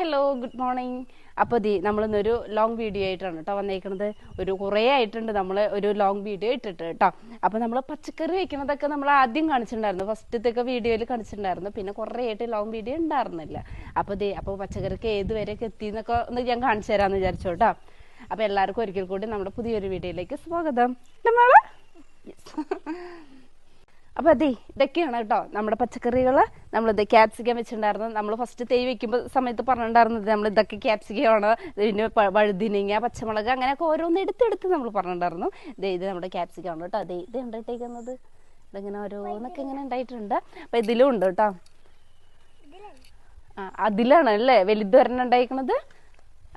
Hello good morning അപ്പോൾ the നമ്മളിന്നൊരു long video ആയിട്ടാണ് കേട്ടോ വന്നേക്കുന്നത് ഒരു കുറേ ആയിട്ടുണ്ട് നമ്മൾ ഒരു ലോങ് വീഡിയോ ഇട്ടിട്ട് കേട്ടോ അപ്പോൾ നമ്മൾ പച്ചക്കറി വെക്കുന്നതൊക്കെ നമ്മൾ ആദ്യം കാണിച്ചിട്ടുണ്ടായിരുന്നു. ഫസ്റ്റത്തൊക്കെ വീഡിയോയിൽ കാണിച്ചിട്ടുണ്ടായിരുന്നു. പിന്നെ കുറേ ആയിട്ട് ലോങ് വീഡിയോ ഉണ്ടായിരുന്നില്ല. അപ്പോൾ ദേ അപ്പോൾ പച്ചക്കറിക്ക് ഏത് വരെയൊക്കെ എത്തി എന്നൊക്കെ ഒന്ന് ഞാൻ കാണിച്ചു തരാമെന്ന് വിചാരിച്ചു കേട്ടോ അപ്പോൾ എല്ലാവർക്കും ഒരിക്കൽ കൂടി നമ്മുടെ പുതിയൊരു വീഡിയോയിലേക്ക് സ്വാഗതം. നമ്മളെ അപ്പോൾ അതെ ഇതൊക്കെയാണ് കേട്ടോ നമ്മുടെ പച്ചക്കറികൾ നമ്മളിത് ക്യാപ്സിക്കം വെച്ചിട്ടുണ്ടായിരുന്നു. നമ്മൾ ഫസ്റ്റ് തൈ വെക്കുമ്പോൾ സമയത്ത് പറഞ്ഞിട്ടുണ്ടായിരുന്നത് നമ്മൾ ഇതൊക്കെ ക്യാപ്സിക്കമാണ് പിന്നെ വഴുതിനിങ്ങ പച്ചമുളക് അങ്ങനെയൊക്കെ ഓരോന്ന് എടുത്തെടുത്ത് നമ്മൾ പറഞ്ഞിട്ടുണ്ടായിരുന്നു. ദേ ഇത് നമ്മുടെ ക്യാപ്സിക്കം ആണ് കേട്ടോ. അതെ ഇത് ഉണ്ടായിട്ടേക്കുന്നത് ഇതിങ്ങനെ ഓരോന്നൊക്കെ ഇങ്ങനെ ഉണ്ടായിട്ടുണ്ട്. അപ്പം ഇതിലും ഉണ്ട് കേട്ടോ. ആ അതിലാണ് അല്ലേ? വലുത് ഒരെണ്ണം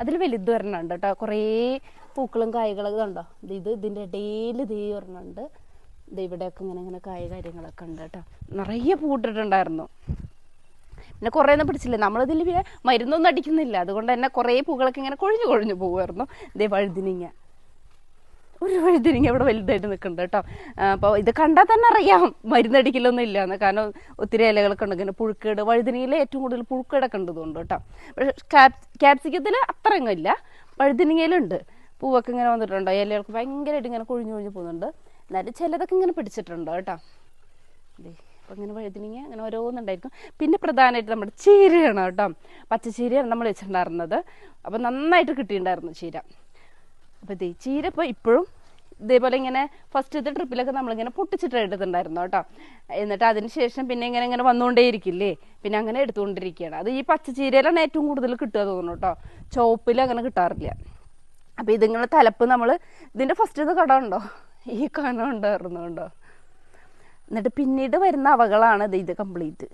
അതിൽ വലുത് ഒരെണ്ണം ഉണ്ട് കേട്ടോ. കുറേ പൂക്കളും കായ്കളും ഇതുണ്ടോ ഇത് ഇത് ഇതിന്റെ ഇടയിൽ ഇതേ ഉണ്ട്. ഇവിടെയൊക്കെ ഇങ്ങനെ ഇങ്ങനെ കായ കാര്യങ്ങളൊക്കെ ഉണ്ട് കേട്ടോ. നിറയെ പൂട്ടിട്ടുണ്ടായിരുന്നു. പിന്നെ കുറേ ഒന്നും പിടിച്ചില്ല. നമ്മളിതിൽ പിന്നെ മരുന്നൊന്നും അടിക്കുന്നില്ല. അതുകൊണ്ട് തന്നെ കുറേ പൂക്കളൊക്കെ ഇങ്ങനെ കൊഴിഞ്ഞു കൊഴിഞ്ഞു പോകുമായിരുന്നു ഇതേ വഴുതിനിങ്ങ. ഒരു വഴുതിനിങ്ങ ഇവിടെ വലുതായിട്ട് നിൽക്കുന്നുണ്ട് കേട്ടോ. അപ്പോൾ ഇത് കണ്ടാൽ തന്നെ അറിയാം. മരുന്നടിക്കലൊന്നും ഇല്ല എന്ന് കാരണം ഒത്തിരി ഇലകളൊക്കെ ഉണ്ട്. ഇങ്ങനെ പുഴുക്കേട് വഴുതിനിയിൽ ഏറ്റവും കൂടുതൽ പുഴുക്കേടൊക്കെ ഉണ്ട് ഇതുകൊണ്ട് കേട്ടോ. പക്ഷേ ക്യാപ് ക്യാപ്സിക്കത്തിൽ അത്രയൊന്നും ഇല്ല. വഴുതിനിങ്ങയിലുണ്ട്. പൂവൊക്കെ ഇങ്ങനെ വന്നിട്ടുണ്ടോ. ഇലകൾക്ക് ഭയങ്കരമായിട്ട് ഇങ്ങനെ കൊഴിഞ്ഞു കൊഴിഞ്ഞു പോകുന്നുണ്ട്. എന്നാലും ചിലതൊക്കെ ഇങ്ങനെ പിടിച്ചിട്ടുണ്ട് കേട്ടോ? ദേ, അപ്പോൾ ഇങ്ങനെ വഴുതിനിങ്ങ അങ്ങനെ ഓരോന്നുണ്ടായിരിക്കും. പിന്നെ പ്രധാനമായിട്ട് നമ്മുടെ ചീരയാണ് കേട്ടോ. പച്ചച്ചീരയാണ് നമ്മൾ വെച്ചിട്ടുണ്ടായിരുന്നത്. അപ്പോൾ നന്നായിട്ട് കിട്ടിയിട്ടുണ്ടായിരുന്നു ചീര. അപ്പോൾ ദേ ചീര ഇപ്പോൾ ഇപ്പോഴും ഇതേപോലെ ഇങ്ങനെ ഫസ്റ്റ് ഫസ്റ്റത്തെ ട്രിപ്പിലൊക്കെ നമ്മളിങ്ങനെ പൊട്ടിച്ചിട്ട് എടുത്തിട്ടുണ്ടായിരുന്നു കേട്ടോ. എന്നിട്ട് അതിന് ശേഷം പിന്നെ ഇങ്ങനെ ഇങ്ങനെ വന്നുകൊണ്ടേയിരിക്കില്ലേ? പിന്നെ അങ്ങനെ എടുത്തുകൊണ്ടിരിക്കുകയാണ്. അത് ഈ പച്ചച്ചീരയിലാണ് ഏറ്റവും കൂടുതൽ കിട്ടുക തോന്നുന്നു കേട്ടോ. ചുവപ്പിൽ അങ്ങനെ കിട്ടാറില്ല. അപ്പോൾ ഇതിങ്ങനെ തലപ്പ് നമ്മൾ ഇതിന്റെ ഫസ്റ്റ് കട ഉണ്ടോ? ഈ കണം ഉണ്ടായിരുന്നു എന്നിട്ട് പിന്നീട് വരുന്ന അവകളാണ് ഇത് കംപ്ലീറ്റ്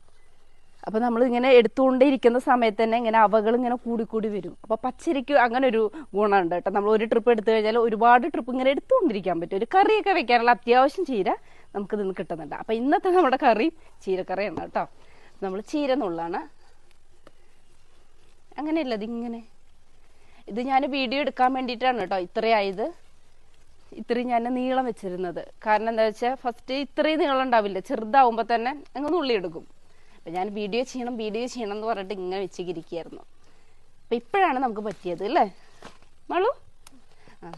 അപ്പോൾ നമ്മൾ ഇങ്ങനെ എടുത്തുകൊണ്ടേ ഇരിക്കുന്ന സമയത്ത് തന്നെ ഇങ്ങനെ അവകൾ ഇങ്ങനെ കൂടിക്കൂടി വരും. അപ്പോൾ പച്ചരിക്ക് അങ്ങനെ ഒരു ഗുണമുണ്ട് കേട്ടോ. നമ്മൾ ഒരു ട്രിപ്പ് എടുത്തു കഴിഞ്ഞാൽ ഒരുപാട് ട്രിപ്പ് ഇങ്ങനെ എടുത്തുകൊണ്ടിരിക്കാൻ പറ്റും. ഒരു കറിയൊക്കെ വെക്കാനുള്ള അത്യാവശ്യം ചീര നമുക്ക് നിന്ന് കിട്ടുന്നുണ്ട്. അപ്പോൾ ഇന്നത്തെ നമ്മുടെ കറി ചീരക്കറിയാണ് കേട്ടോ. നമ്മൾ ചീര എന്നുള്ളതാണ് അങ്ങനെയല്ല ഇതിങ്ങനെ. ഇത് ഞാൻ വീഡിയോ എടുക്കാൻ വേണ്ടിയിട്ടാണ് കേട്ടോ. ഇത്രയായത്. ഇത്രയും ഞാൻ നീളം വെച്ചിരുന്നത്. കാരണം എന്താ വെച്ചാൽ ഫസ്റ്റ് ഇത്രയും നീളം ഉണ്ടാവില്ല. ചെറുതാവുമ്പോൾ തന്നെ അങ്ങ് നുള്ളി എടുക്കും അപ്പം ഞാൻ വീഡിയോ ചെയ്യണം വീഡിയോ ചെയ്യണം എന്ന് പറഞ്ഞിട്ട് ഇങ്ങനെ വെച്ചിരിക്കുകയായിരുന്നു. അപ്പം ഇപ്പോഴാണ് നമുക്ക് പറ്റിയത് അല്ലേ? മാളു? ആ.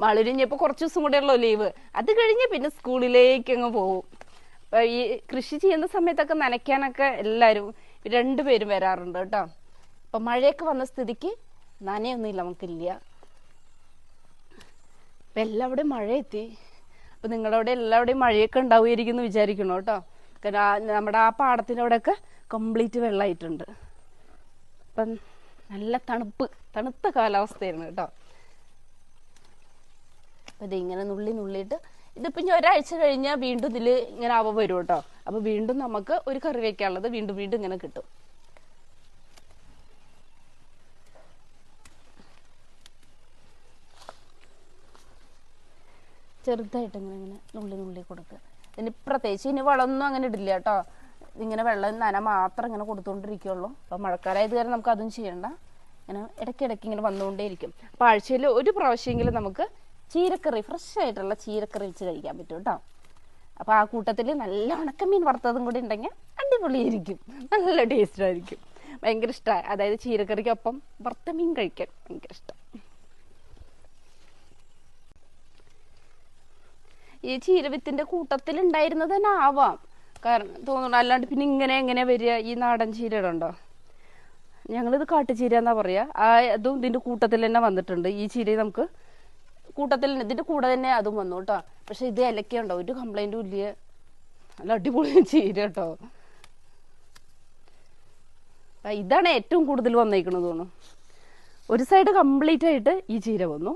മാളുവിന് ഇനിയിപ്പോൾ കുറച്ച് ദിവസം കൂടെ ഉള്ളൂ ലീവ് അത് കഴിഞ്ഞ് പിന്നെ സ്കൂളിലേക്ക് അങ്ങ് പോകും അപ്പം ഈ കൃഷി ചെയ്യുന്ന സമയത്തൊക്കെ നനയ്ക്കാനൊക്കെ എല്ലാവരും രണ്ടുപേരും വരാറുണ്ട് കേട്ടോ. അപ്പം മഴയൊക്കെ വന്ന സ്ഥിതിക്ക് നനയൊന്നുമില്ല നമുക്കില്ല. അപ്പം എല്ലാവിടെയും മഴ എത്തി അപ്പം നിങ്ങളവിടെ എല്ലാവിടെയും മഴയൊക്കെ ഉണ്ടാവുമായിരിക്കും എന്ന് വിചാരിക്കണം കേട്ടോ. കാരണം നമ്മുടെ ആ പാടത്തിന്റെ അവിടെയൊക്കെ കംപ്ലീറ്റ് വെള്ളമായിട്ടുണ്ട്. അപ്പം നല്ല തണുപ്പ് തണുത്ത കാലാവസ്ഥയായിരുന്നു കേട്ടോ. അപ്പം ഇതിങ്ങനെ നുള്ളി നുള്ളിയിട്ട് ഇതിപ്പോൾ ഇനി ഒരാഴ്ച കഴിഞ്ഞാൽ വീണ്ടും ഇതിൽ ഇങ്ങനെ അവ വരും കേട്ടോ. അപ്പോൾ വീണ്ടും നമുക്ക് ഒരു കറി വയ്ക്കാനുള്ളത് വീണ്ടും വീണ്ടും ഇങ്ങനെ കിട്ടും. ചെറുതായിട്ട് ഇങ്ങനെ ഇങ്ങനെ നുള്ളി നുള്ളി കൊടുക്കുക. ഇനി പ്രത്യേകിച്ച് ഇനി വളമൊന്നും അങ്ങനെ ഇടില്ല കേട്ടോ. ഇങ്ങനെ വെള്ളം നന മാത്രം ഇങ്ങനെ കൊടുത്തുകൊണ്ടിരിക്കുകയുള്ളൂ അപ്പോൾ മഴക്കാലമായത് കാരണം നമുക്ക് അതും ചെയ്യണ്ട. ഇങ്ങനെ ഇടയ്ക്കിടയ്ക്ക് ഇങ്ങനെ വന്നുകൊണ്ടേയിരിക്കും. അപ്പോൾ ആഴ്ചയിൽ ഒരു പ്രാവശ്യമെങ്കിലും നമുക്ക് ചീരക്കറി ഫ്രഷ് ആയിട്ടുള്ള ചീരക്കറി വെച്ച് കഴിക്കാൻ പറ്റും കേട്ടോ. അപ്പോൾ ആ കൂട്ടത്തിൽ നല്ല ഉണക്കമീൻ വറുത്തതും കൂടി ഉണ്ടെങ്കിൽ അടിപൊളിയായിരിക്കും. നല്ല ടേസ്റ്റായിരിക്കും. ഭയങ്കര ഇഷ്ടമാണ്. അതായത് ചീരക്കറിക്കൊപ്പം വറുത്ത മീൻ കഴിക്കാൻ ഭയങ്കര ഇഷ്ടം. ഈ ചീരവിത്തിന്റെ കൂട്ടത്തിൽ ഉണ്ടായിരുന്നത് തന്നെ ആവാം കാരണം തോന്നുന്നു അല്ലാണ്ട് പിന്നെ ഇങ്ങനെ എങ്ങനെ വരിക? ഈ നാടൻ ചീരയുടെ ഉണ്ടോ ഞങ്ങളിത് കാട്ടുചീര എന്നാ പറയാ. ആ അതും ഇതിന്റെ കൂട്ടത്തിൽ തന്നെ വന്നിട്ടുണ്ട്. ഈ ചീര നമുക്ക് കൂട്ടത്തിൽ ഇതിന്റെ കൂടെ തന്നെ അതും വന്നു കേട്ടോ. പക്ഷെ ഇത് ഇലക്കുണ്ടോ ഒരു കംപ്ലൈന്റും ഇല്ല. നല്ല അടിപൊളി ചീര കേട്ടോ. ഇതാണ് ഏറ്റവും കൂടുതൽ വന്നേക്കണത് തോന്നുന്നു. ഒരു സൈഡ് കംപ്ലീറ്റ് ആയിട്ട് ഈ ചീര വന്നു.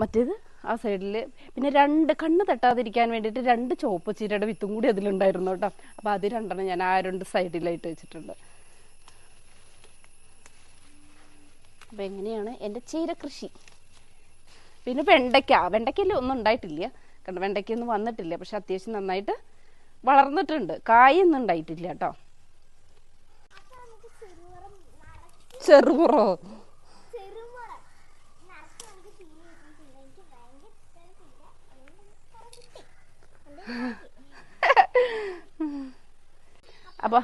മറ്റേത് ആ സൈഡിൽ പിന്നെ രണ്ട് കണ്ണ് തട്ടാതിരിക്കാൻ വേണ്ടിയിട്ട് രണ്ട് ചുവപ്പ് ചീരയുടെ വിത്തും കൂടി അതിലുണ്ടായിരുന്നു കേട്ടോ. അപ്പോൾ അത് രണ്ടെണ്ണം ഞാൻ ആ രണ്ട് സൈഡിലായിട്ട് വെച്ചിട്ടുണ്ട്. അപ്പോൾ എങ്ങനെയാണ് എന്റെ ചീര കൃഷി? പിന്നെ വെണ്ടയ്ക്ക. വെണ്ടയ്ക്കല്ലേ ഒന്നും ഉണ്ടായിട്ടില്ല. കാരണം വെണ്ടയ്ക്കൊന്നും വന്നിട്ടില്ല. പക്ഷെ അത്യാവശ്യം നന്നായിട്ട് വളർന്നിട്ടുണ്ട്. കായൊന്നും ഉണ്ടായിട്ടില്ല കേട്ടോ. ചെറുപുറോ ചെറുമുറ നിറച്ച് നമുക്ക് ചീനി കിട്ടിയിട്ടുണ്ട് എനിക്ക് ഭയങ്കര ഇഷ്ടമായിട്ടില്ല അപ്പോൾ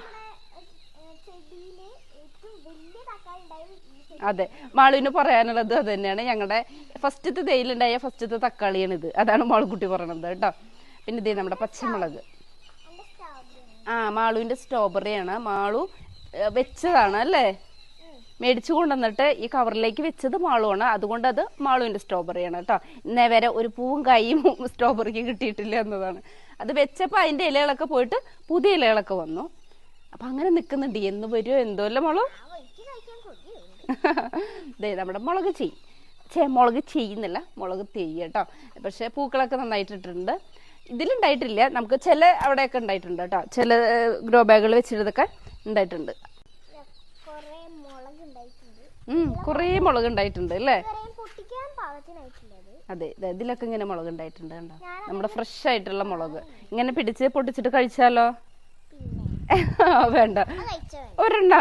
അതെ മാളുവിന് പറയാനുള്ളത് അത് തന്നെയാണ്. ഞങ്ങളുടെ ഫസ്റ്റത്തെ തേയിലുണ്ടായ ഫസ്റ്റത്തെ തക്കാളിയാണ് ഇത് അതാണ് മാളുക്കുട്ടി പറയണത് കേട്ടോ. പിന്നെ ഇതേ നമ്മുടെ പച്ചമുളക്. ആ മാളുവിന്റെ സ്ട്രോബെറിയാണ് മാളു വെച്ചതാണ് അല്ലേ? മേടിച്ചു കൊണ്ടുവന്നിട്ട് ഈ കവറിലേക്ക് വെച്ചത് മാളുവാണ്. അതുകൊണ്ട് അത് മാളുവിന്റെ സ്ട്രോബെറിയാണ് കേട്ടോ. ഇന്നേ വരെ ഒരു പൂവും കൈയും സ്ട്രോബെറിക്ക് കിട്ടിയിട്ടില്ല എന്നതാണ്. അത് വെച്ചപ്പോൾ അതിന്റെ ഇലകളൊക്കെ പോയിട്ട് പുതിയ ഇലകളൊക്കെ വന്നു. അപ്പൊ അങ്ങനെ നിൽക്കുന്നുണ്ട് എന്ന് വരുമോ എന്തോ അല്ല മാളു? ദേ നമ്മുടെ മുളക് ചെയ്. ചേ മുളക് ചെയ്യുന്നില്ല. മുളക് തെയ്യ കേട്ടോ. പക്ഷേ പൂക്കളൊക്കെ നന്നായിട്ട് ഇട്ടിട്ടുണ്ട് ഇതിലുണ്ടായിട്ടില്ല. നമുക്ക് ചില അവിടെയൊക്കെ ഉണ്ടായിട്ടുണ്ട് കേട്ടോ. ചില ഗ്രോ ബാഗുകൾ വെച്ചിട്ടതൊക്കെ ഉണ്ടായിട്ടുണ്ട് കൊറേ മുളക് ഉണ്ടായിട്ടുണ്ട് ഉം കുറേ മുളക് ഉണ്ടായിട്ടുണ്ട് അല്ലേ അതെ ഇതിലൊക്കെ ഇങ്ങനെ മുളക് ഉണ്ടായിട്ടുണ്ട് കണ്ടോ നമ്മുടെ ഫ്രഷ് ആയിട്ടുള്ള മുളക്. ഇങ്ങനെ പിടിച്ച് പൊട്ടിച്ചിട്ട് കഴിച്ചാലോ? വേണ്ട. ഒരെണ്ണ.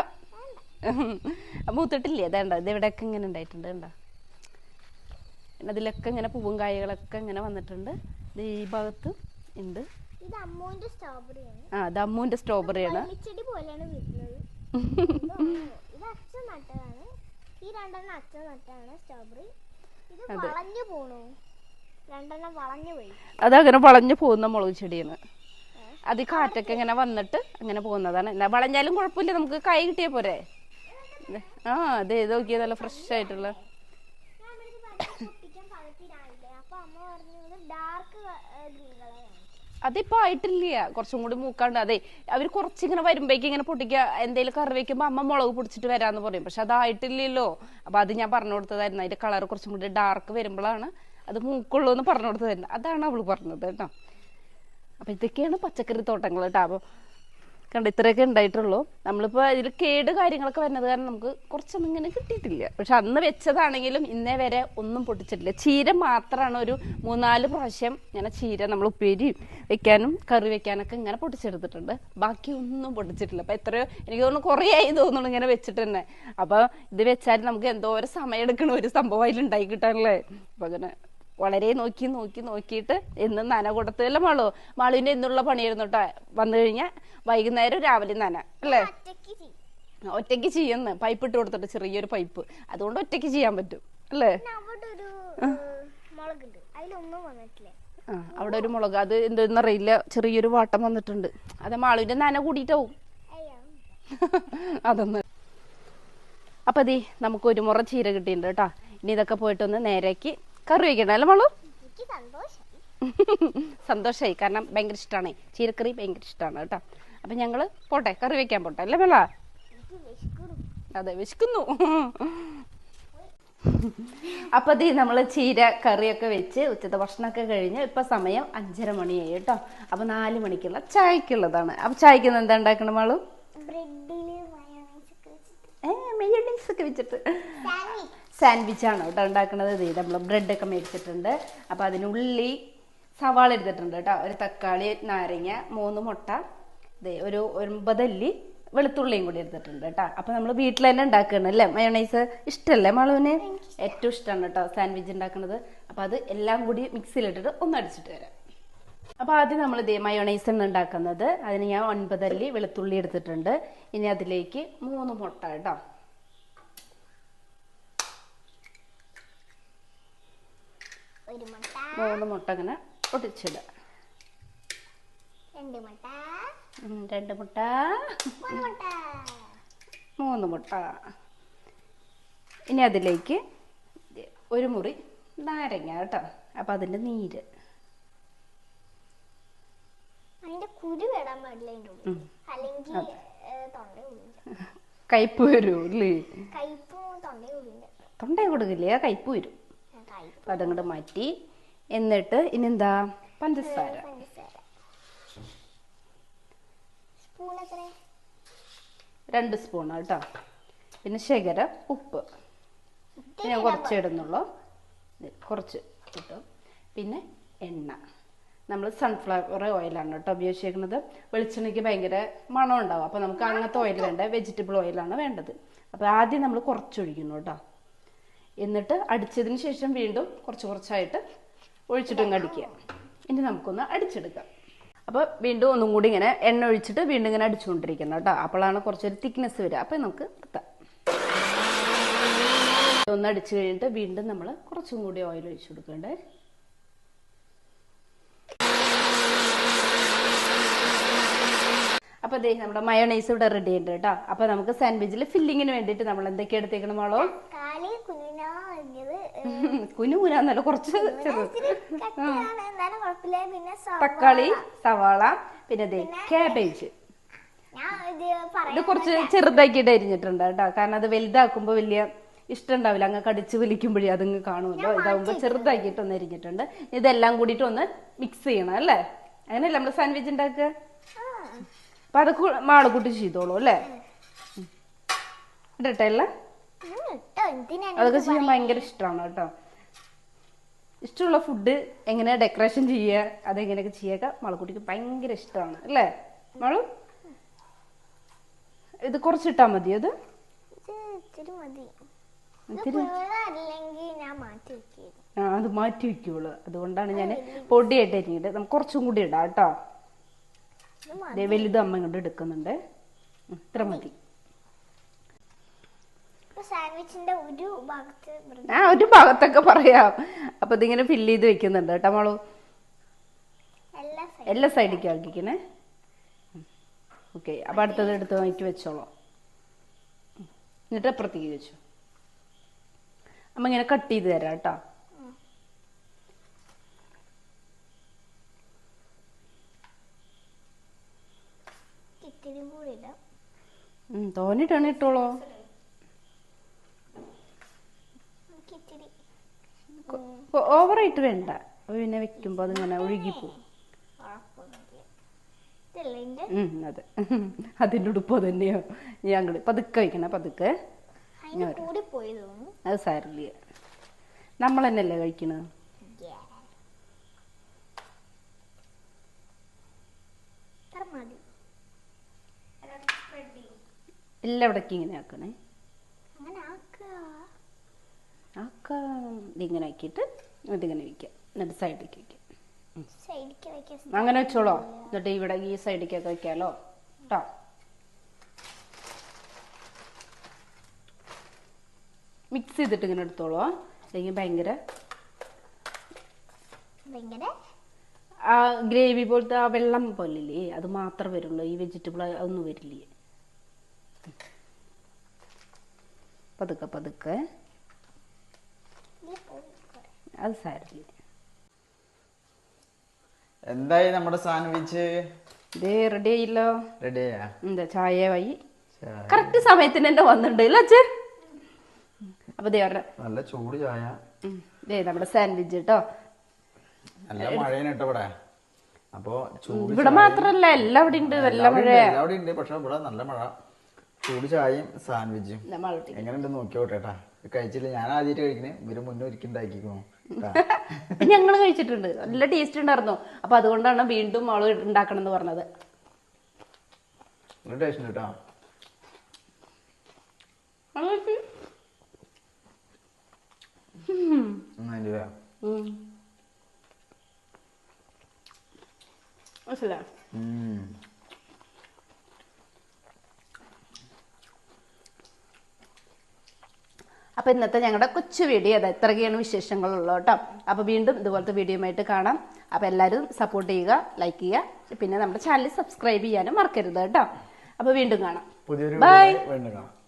മൂത്തിട്ടില്ലേ? അതേണ്ട ഇത് ഇവിടെയൊക്കെ ഇങ്ങനെ ഉണ്ടായിട്ടുണ്ട് കണ്ടോ? പിന്നെ അതിലൊക്കെ ഇങ്ങനെ പൂവും കായകളൊക്കെ ഇങ്ങനെ വന്നിട്ടുണ്ട്. ഈ ഭാഗത്ത് ഉണ്ട്. ആ ഇത് അമ്മൂന്റെ സ്ട്രോബെറിയാണ് ഈ രണ്ടെണ്ണം അച്ഛൻ നട്ടാണ് സ്ട്രോബെറി ഇത് വളഞ്ഞു പോണു. രണ്ടെണ്ണം വളഞ്ഞു പോയി. അതങ്ങനെ വളഞ്ഞു പോകുന്ന മുളക് ചെടിയാണ്. അത് കാറ്റൊക്കെ ഇങ്ങനെ വന്നിട്ട് അങ്ങനെ പോകുന്നതാണ്. എന്നാ വളഞ്ഞാലും കുഴപ്പമില്ല നമുക്ക് കൈ കിട്ടിയ പോരെ. ആ അതെ നോക്കിയത് നല്ല ഫ്രഷ് ആയിട്ടുള്ള. ഡാർക്ക് ഗ്രീൻ കളറാണ് അതിപ്പോ ആയിട്ടില്ല. കുറച്ചും കൂടി മൂക്കാണ്ട്. അതെ അവർ കുറച്ചിങ്ങനെ വരുമ്പോഴേക്കും ഇങ്ങനെ പൊട്ടിക്കുക എന്തെങ്കിലും കറി വെക്കുമ്പോ അമ്മ മുളക് പൊടിച്ചിട്ട് വരാന്ന് പറയും. പക്ഷെ അതായിട്ടില്ലല്ലോ അപ്പൊ അത് ഞാൻ പറഞ്ഞു കൊടുത്തതായിരുന്നു. അതിന്റെ കളർ കുറച്ചും കൂടി ഡാർക്ക് വരുമ്പോഴാണ് അത് മൂക്കുള്ളൂ എന്ന് പറഞ്ഞു കൊടുത്തതായിരുന്നു. അതാണ് അവൾ പറഞ്ഞത് കേട്ടോ. അപ്പൊ ഇതൊക്കെയാണ് പച്ചക്കറി തോട്ടങ്ങൾ കേട്ടോ. അപ്പൊ കണ്ട ഇത്രയൊക്കെ ഉണ്ടായിട്ടുള്ളൂ. നമ്മളിപ്പോൾ ഇതിൽ കേട് കാര്യങ്ങളൊക്കെ വരുന്നത് കാരണം നമുക്ക് കുറച്ചൊന്നും ഇങ്ങനെ കിട്ടിയിട്ടില്ല. പക്ഷെ അന്ന് വെച്ചതാണെങ്കിലും ഇന്നേ വരെ ഒന്നും പൊട്ടിച്ചിട്ടില്ല. ചീര മാത്രമാണ് ഒരു മൂന്നാൽ പ്രാവശ്യം ഇങ്ങനെ ചീര നമ്മൾ ഉപ്പേരി വെക്കാനും കറി വെക്കാനൊക്കെ ഇങ്ങനെ പൊട്ടിച്ചെടുത്തിട്ടുണ്ട്. ബാക്കി ഒന്നും പൊട്ടിച്ചിട്ടില്ല. അപ്പൊ എത്രയോ എനിക്ക് തോന്നുന്നു കുറേ ആയി തോന്നുന്നു ഇങ്ങനെ വെച്ചിട്ട് തന്നെ. അപ്പോൾ ഇത് വെച്ചാൽ നമുക്ക് എന്തോ ഒരു സമയം എടുക്കണ ഒരു സംഭവം അതിൽ ഉണ്ടായി കിട്ടാനല്ലേ അപ്പൊ അങ്ങനെ വളരെ നോക്കി നോക്കി നോക്കിയിട്ട് എന്നും നന കൊടുത്തതല്ല മാളു. മാളുവിന്റെ എന്നുള്ള പണിയായിരുന്നു കേട്ടോ. വന്നു കഴിഞ്ഞാൽ വൈകുന്നേരം രാവിലെ തന്നെ അല്ലേ? ഒറ്റയ്ക്ക് ചെയ്യുന്ന. പൈപ്പ് ഇട്ട് കൊടുത്തിട്ട് ചെറിയൊരു പൈപ്പ്. അതുകൊണ്ട് ഒറ്റയ്ക്ക് ചെയ്യാൻ പറ്റും അല്ലേ? ആ. അവിടെ ഒരു മുളക്. അത് എന്തെന്ന് അറിയില്ല. ചെറിയൊരു വാട്ടം വന്നിട്ടുണ്ട്. അത് മാളുവിന്റെ നന കൂടിയിട്ടാവും. അതൊന്ന് അപ്പൊ ദേ നമുക്ക് ഒരു മുറ ചീര കിട്ടിയിട്ടുണ്ട് കേട്ടോ. ഇനി ഇതൊക്കെ പോയിട്ടൊന്ന് നേരേക്ക് കറി വയ്ക്കണം അല്ലേ മോളു? സന്തോഷമായി കാരണം ഭയങ്കര ഇഷ്ടമാണ് ചീരക്കറി ഭയങ്കര ഇഷ്ടമാണ് കേട്ടോ. അപ്പൊ ഞങ്ങൾ പോട്ടെ കറി വെക്കാൻ പോട്ടെ അല്ലേ മേള? അതെ വിശക്കുന്നു. അപ്പൊ ഇത് നമ്മൾ ചീര കറിയൊക്കെ വെച്ച് ഉച്ചത്തെ ഭക്ഷണമൊക്കെ കഴിഞ്ഞ് ഇപ്പൊ സമയം അഞ്ചര മണിയായി കേട്ടോ. അപ്പൊ നാല് മണിക്കുള്ള ചായക്കുള്ളതാണ്. അപ്പൊ ചായക്ക് എന്താ ഉണ്ടാക്കണം മാളു? വെച്ചിട്ട്. സാൻഡ്വിച്ച് ആണ് കേട്ടോ ഉണ്ടാക്കുന്നത് ഇത് നമ്മൾ ബ്രെഡൊക്കെ മേടിച്ചിട്ടുണ്ട്. അപ്പോൾ അതിനുള്ളി സവാള എടുത്തിട്ടുണ്ട് കേട്ടോ. ഒരു തക്കാളി നാരങ്ങ മൂന്ന് മുട്ട ഒരു ഒൻപതല്ലി വെളുത്തുള്ളിയും കൂടി എടുത്തിട്ടുണ്ട് കേട്ടോ. അപ്പോൾ നമ്മൾ വീട്ടിൽ തന്നെ ഉണ്ടാക്കുകയാണ് അല്ലേ? മയോണൈസ് ഇഷ്ടമല്ലേ മളവിന് ഏറ്റവും ഇഷ്ടമാണ് കേട്ടോ സാൻഡ്വിച്ച് ഉണ്ടാക്കുന്നത്. അപ്പോൾ അത് എല്ലാം കൂടി മിക്സിയിലിട്ടിട്ട് ഒന്ന് അടിച്ചിട്ട് വരാം. അപ്പോൾ ആദ്യം നമ്മൾ ഇതേ മയോണൈസ് ആണ് ഉണ്ടാക്കുന്നത്. അതിന് ഞാൻ ഒൻപതല്ലി വെളുത്തുള്ളി എടുത്തിട്ടുണ്ട്. ഇനി അതിലേക്ക് മൂന്ന് മുട്ട കേട്ടോ. മൂന്ന് മുട്ട അങ്ങനെ പൊട്ടിച്ചിടുക. രണ്ട് മുട്ട. രണ്ട് മുട്ട. മൂന്ന് മുട്ട. ഇനി അതിലേക്ക് ഒരു മുറി നാരങ്ങ കേട്ടോ. അപ്പം അതിന്റെ നീര്. കയ്പ് വരും അല്ലേ? തൊണ്ട കൊടുക്കില്ലേ? കയ്പ് വരും. അപ്പം അതങ്ങോട്ട് മാറ്റി. എന്നിട്ട് ഇനി എന്താ? പഞ്ചസാര പഞ്ചസാര സ്പൂൺ എത്ര രണ്ട് സ്പൂൺ കേട്ടോ. പിന്നെ ശകരം ഉപ്പ്. പിന്നെ കുറച്ച് ഇടുന്നുള്ളൂ. കുറച്ച് കിട്ടും പിന്നെ എണ്ണ. നമ്മൾ സൺഫ്ലവർ ഓയിലാണ് കേട്ടോ ഉപയോഗിച്ചിരിക്കുന്നത് വെളിച്ചെണ്ണയ്ക്ക് ഭയങ്കര മണം ഉണ്ടാവും. അപ്പോൾ നമുക്ക് അങ്ങനത്തെ ഓയിൽ വേണ്ട? വെജിറ്റബിൾ ഓയിലാണ് വേണ്ടത്. അപ്പോൾ ആദ്യം നമ്മൾ കുറച്ചൊഴിക്കുന്നു കേട്ടോ. എന്നിട്ട് അടിച്ചതിന് ശേഷം വീണ്ടും കുറച്ച് കുറച്ചായിട്ട് ഒഴിച്ചിട്ടും അടിക്കുക. ഇനി നമുക്കൊന്ന് അടിച്ചെടുക്കാം. അപ്പോൾ വീണ്ടും ഒന്നും കൂടി ഇങ്ങനെ എണ്ണ ഒഴിച്ചിട്ട് വീണ്ടും ഇങ്ങനെ അടിച്ചുകൊണ്ടിരിക്കണം കേട്ടോ. അപ്പോഴാണ് കുറച്ചൊരു തിക്നെസ് വരിക. അപ്പോൾ നമുക്ക് നിർത്താം. ഒന്ന് അടിച്ചു കഴിഞ്ഞിട്ട് വീണ്ടും നമ്മൾ കുറച്ചും കൂടി ഓയിൽ ഒഴിച്ചു കൊടുക്കണ്ടേ. അപ്പൊ ദേ നമ്മുടെ മയോണൈസ് ഇവിടെ റെഡി ഉണ്ട് കേട്ടോ. അപ്പൊ നമുക്ക് സാൻഡ്വിച്ചിൽ ഫില്ലിങ്ങിന് വേണ്ടിയിട്ട് നമ്മൾ എന്തൊക്കെ എടുത്തേക്കണം മോളോ? കുനു കുനാന്നല്ല കുറച്ച്. തക്കാളി സവാള പിന്നെ ദേ കാബേജ് ഇത് കുറച്ച് ചെറുതാക്കിയിട്ട് അരിഞ്ഞിട്ടുണ്ട് കേട്ടോ. കാരണം അത് വലുതാക്കുമ്പോ വലിയ ഇഷ്ടം ഉണ്ടാവില്ല. അങ്ങ് കടിച്ച് വലിക്കുമ്പോഴേ അതങ്ങ് കാണുമല്ലോ. ഇതാവുമ്പോ ചെറുതാക്കിയിട്ട് ഒന്ന് അരിഞ്ഞിട്ടുണ്ട്. ഇതെല്ലാം കൂടിട്ട് ഒന്ന് മിക്സ് ചെയ്യണം അല്ലേ? അങ്ങനെയല്ലേ നമ്മൾ സാൻഡ്വിച്ച് ഉണ്ടാക്കുക? അപ്പൊ അതൊക്കെ മാളക്കുട്ടി ചെയ്തോളൂ അല്ലേ. ഇടട്ടെ അതൊക്കെ ചെയ്യാൻ ഭയങ്കര ഇഷ്ടമാണ് കേട്ടോ. ഇഷ്ടമുള്ള ഫുഡ് എങ്ങനെ ഡെക്കറേഷൻ ചെയ്യുക അതെങ്ങനെയൊക്കെ ചെയ്യുക മളക്കുട്ടിക്ക് ഭയങ്കര ഇഷ്ടമാണ് അല്ലേ? മളു ഇത് കുറച്ചിട്ടാ മതി വെക്കിയത് ആ അത് മാറ്റി വെക്കുള്ളൂ. അതുകൊണ്ടാണ് ഞാൻ പൊടിയായിട്ട് അരിഞ്ഞിട്ട് നമുക്ക് കുറച്ചും കൂടി ഇടാം കേട്ടോ. വലുത് അമ്മ ഇങ്ങോട്ട് എടുക്കുന്നുണ്ട്. ഇത്ര മതി. സാൻഡ്വിച്ചിന്റെ ഒരു ഭാഗത്ത് ആ ഒരു ഭാഗത്തൊക്കെ പറയാം. അപ്പൊ ഇതിങ്ങനെ ഫില്ല് ചെയ്ത് വെക്കുന്നുണ്ട് കേട്ടോ മോളു. എല്ലാ സൈഡ് എല്ലാ സൈഡിലേക്കും ആക്കിക്കണേ ഓക്കെ അപ്പൊ അടുത്തത് എടുത്ത് മാറ്റി വെച്ചോളാം. എന്നിട്ട് അപ്പുറത്തേക്ക് വെച്ചു അമ്മ ഇങ്ങനെ കട്ട് ചെയ്ത് തരാം കേട്ടോ. തോന്നിട്ടാണ് ഇട്ടോളോ നമുക്ക് ഇത്തിരി ഓവറായിട്ട് വേണ്ട. പിന്നെ വെക്കുമ്പോ അതിങ്ങനെ ഒഴുകിപ്പോവും അതെ. അതിന്റെ ഉടുപ്പ് തന്നെയോ? ഞാൻ അങ്ങോട്ട് പതുക്കെ വെക്കണേ പതുക്കെ. അത് സാരില്ല നമ്മൾ തന്നെയല്ലേ കഴിക്കണത് എല്ലാവിടേക്കും ഇങ്ങനെ ആക്കണേ. ഇതിങ്ങനെ ആക്കിയിട്ട് ഇതിങ്ങനെ വെക്കുക എന്നിട്ട് സൈഡിലേക്ക് വെക്കുക. അങ്ങനെ വെച്ചോളോ. എന്നിട്ട് ഇവിടെ ഈ സൈഡിലേക്കൊക്കെ വെക്കാലോ. കേട്ടോ മിക്സ് ചെയ്തിട്ട് ഇങ്ങനെ എടുത്തോളൂ അല്ലെങ്കിൽ ഭയങ്കര ആ ഗ്രേവി പോലത്തെ ആ വെള്ളം പോലില്ലേ? അത് മാത്രമേ വരുള്ളൂ. ഈ വെജിറ്റബിൾ അതൊന്നും വരില്ലേ? പതുക്കെ പതുക്കെ. അത് സാരില്ല എന്തായി നമ്മുടെ സാൻഡ്വിച്ച്? ഇതേ റെഡി ആയില്ലോ? റെഡിയാ എന്താ ചായ വൈ കറക്റ്റ് സമയത്തിന് തന്നെ വന്നിട്ടുണ്ടല്ലോ അച്ഛൻ? അപ്പൊ ദേ പറഞ്ഞ. നല്ല ചൂട് ചായ. ദേ നമ്മുടെ സാൻഡ്വിച്ച് കേട്ടോ നല്ല മഴയാണ് കേട്ടോ ഇവിടെ. അപ്പോ ചൂട് ഇവിടെ മാത്രല്ല എല്ലാം ഇവിടെ ഉണ്ട് നല്ല മഴ അവിടെ ഉണ്ട് പക്ഷെ ഇവിടെ നല്ല മഴ. ചൂട് ചായയും സാൻഡ്വിച്ചും. നമ്മളൊട്ടി എങ്ങനെയുണ്ട് നോക്കിയോട്ടെ കേട്ടാ കഴിച്ചില്ല. ഞാൻ ആദ്യമായിട്ട് കഴിക്കണേ. ഇവർ മുന്നേ ഒരിക്കലും ഉണ്ടാക്കിക്കണു. ഞങ്ങൾ കഴിച്ചിട്ടുണ്ട്. നല്ല ടേസ്റ്റ് ഉണ്ടായിരുന്നു. അപ്പൊ അതുകൊണ്ടാണ് വീണ്ടും അവൾ ഉണ്ടാക്കണം എന്ന് പറഞ്ഞത്. നല്ല ടേസ്റ്റ് കേട്ടോ അതിന്റെ ഉം. മനസ്സിലായോ അപ്പൊ ഇന്നത്തെ ഞങ്ങളുടെ കൊച്ചു വീഡിയോ അത് ഇത്രയൊക്കെയാണ് വിശേഷങ്ങളുള്ളത് കേട്ടോ. അപ്പോൾ വീണ്ടും ഇതുപോലത്തെ വീഡിയോയുമായിട്ട് കാണാം. അപ്പോൾ എല്ലാവരും സപ്പോർട്ട് ചെയ്യുക ലൈക്ക് ചെയ്യുക. പിന്നെ നമ്മുടെ ചാനൽ സബ്സ്ക്രൈബ് ചെയ്യാനും മറക്കരുത് കേട്ടോ. അപ്പോൾ വീണ്ടും കാണാം. ബൈ. വീണ്ടും കാണാം.